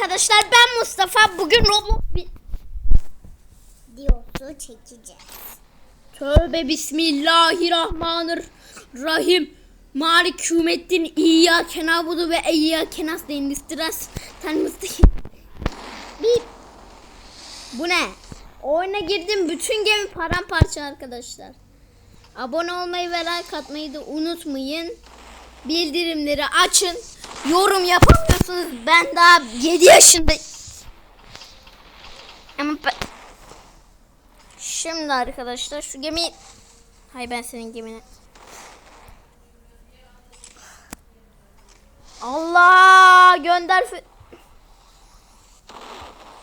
arkadaşlar ben Mustafa. Bugün Roblox bir... diyorsu çekeceğiz. Tövbe bismillahirrahmanirrahim. Malik hümettin İyyâke nâbudu ve İyyâke nasta'in istiras. Sen müstahil. Bir. Bu ne? Oyuna girdim bütün gemi paramparça arkadaşlar. Abone olmayı ve like atmayı da unutmayın. Bildirimleri açın. Yorum yapamıyorsunuz. Ben daha 7 yaşındayım. Şimdi arkadaşlar şu gemi... Hay ben senin gemini... Allah gönder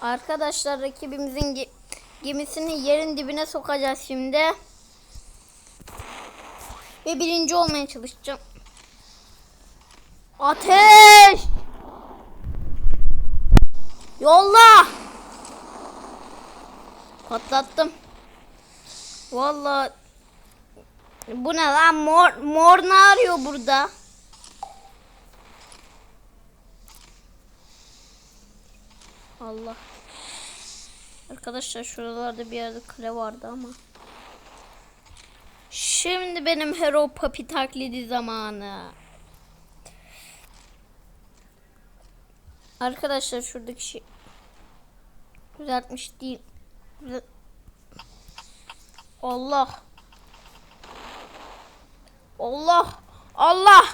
Arkadaşlar rakibimizin ge- gemisini yerin dibine sokacağız şimdi. Ve birinci olmaya çalışacağım. Ateş! Yolla! Patlattım. Vallahi bu ne lan mor mor ne arıyor burada? Allah. Arkadaşlar şuralarda bir yerde kale vardı ama. Şimdi benim Hero Papi taklidi zamanı. Arkadaşlar şuradaki şey düzeltmiş değil. Allah. Allah. Allah.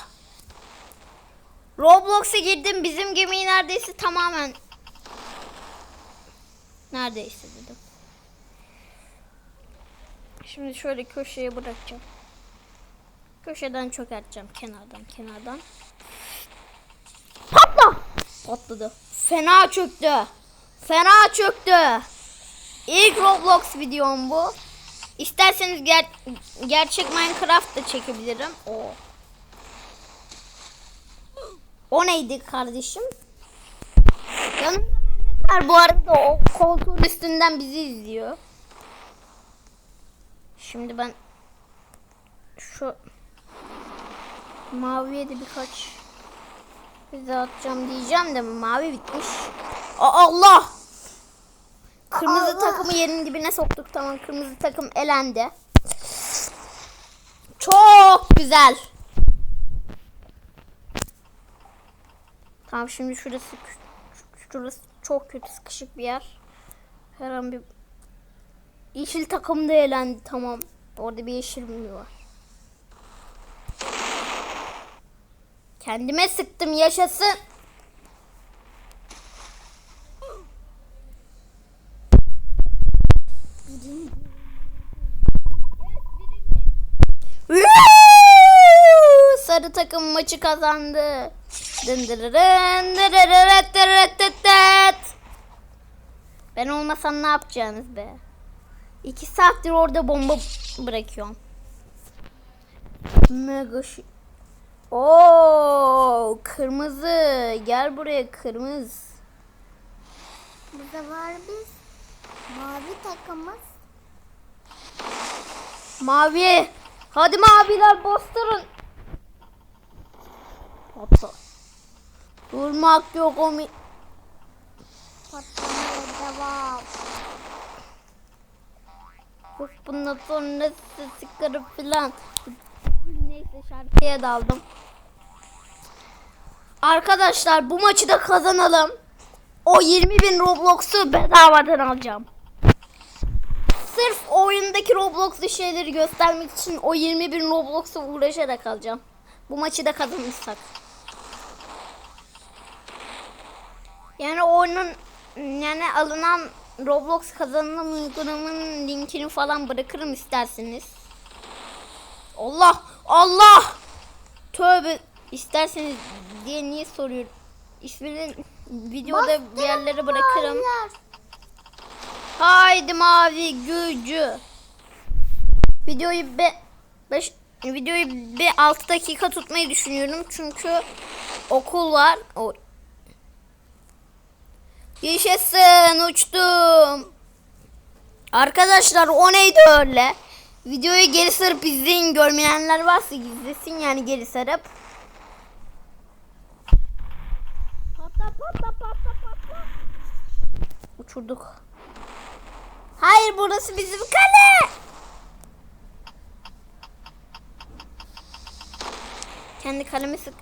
Roblox'a girdim. Bizim gemiyi neredeyse tamamen neredeyse dedim. Şimdi şöyle köşeye bırakacağım. Köşeden çökerteceğim kenardan kenardan. Patla! Patladı. Fena çöktü. Fena çöktü. İlk Roblox videom bu. İsterseniz ger- gerçek Minecraft da çekebilirim. O. O neydi kardeşim? Yanımda Mehmet var bu arada o koltuğun üstünden bizi izliyor. Şimdi ben şu maviye de birkaç bize atacağım diyeceğim de mavi bitmiş. Aa, Allah! Kırmızı Allah! takımı yerin dibine soktuk tamam. Kırmızı takım elendi. Çok güzel. Tamam şimdi şurası şurası çok kötü sıkışık bir yer. Her an bir yeşil takım da elendi tamam. Orada bir yeşil mi var? Kendime sıktım yaşasın. Sarı takım maçı kazandı. Ben olmasam ne yapacaksınız be? İki saattir orada bomba bırakıyorum. Mega şi- Oo, kırmızı. Gel buraya kırmızı. Burada var biz. Mavi takımız. Mavi. Hadi maviler bastırın. Patla. Durmak yok o mi... Patlamaya devam. Bundan sonra sıkarım filan. Neyse şarkıya daldım. Arkadaşlar bu maçı da kazanalım. O 20 bin Roblox'u bedavadan alacağım. Sırf oyundaki Roblox'lu şeyleri göstermek için o 20 bin Roblox'u uğraşarak alacağım. Bu maçı da kazanırsak. Yani oyunun yani alınan Roblox kazanım uygulamanın linkini falan bırakırım isterseniz. Allah Allah Tövbe isterseniz diye niye soruyorum. İsmini videoda bir yerlere bırakırım. Maviler. Haydi mavi gücü. Videoyu be 5 videoyu bir 6 dakika tutmayı düşünüyorum çünkü okul var. O Yaşasın uçtum. Arkadaşlar o neydi öyle? Videoyu geri sarıp izleyin görmeyenler varsa izlesin yani geri sarıp. Patla Patla patla patla. Uçurduk. Hayır burası bizim kale. Kendi kalemi sık.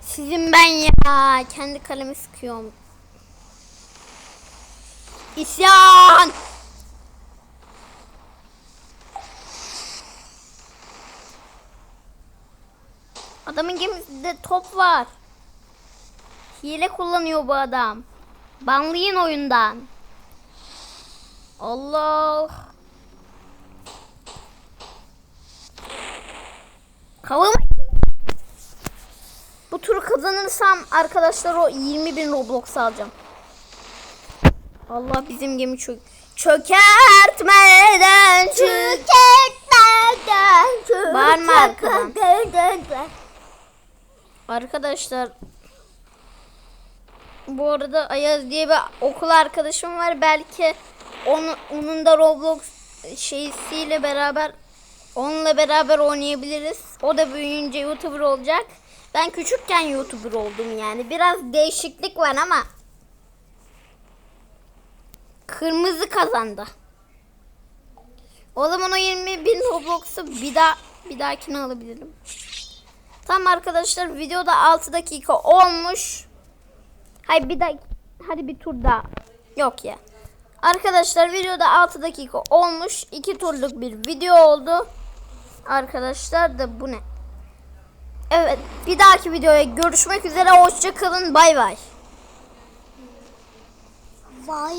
Sizin ben ya. Kendi kalemi sıkıyorum. İsyan. Adamın gemisinde top var. Hile kullanıyor bu adam. Banlayın oyundan. Allah. Kavama Bu turu kazanırsam arkadaşlar o 20 bin Roblox alacağım. Allah bizim gemi çök çökertmeden çök. Bağırma arkadan. Arkadaşlar bu arada Ayaz diye bir okul arkadaşım var. Belki onun, onun da Roblox şeysiyle beraber onunla beraber oynayabiliriz. O da büyüyünce YouTuber olacak. Ben küçükken YouTuber oldum yani. Biraz değişiklik var ama kırmızı kazandı. O zaman o 20 bin Roblox'u bir daha bir dahakine alabilirim. Tamam arkadaşlar videoda 6 dakika olmuş. Hayır bir dakika. Hadi bir tur daha. Yok ya. Arkadaşlar videoda 6 dakika olmuş. 2 turluk bir video oldu. Arkadaşlar da bu ne? Evet bir dahaki videoya görüşmek üzere. Hoşça kalın. Bay bay. Vay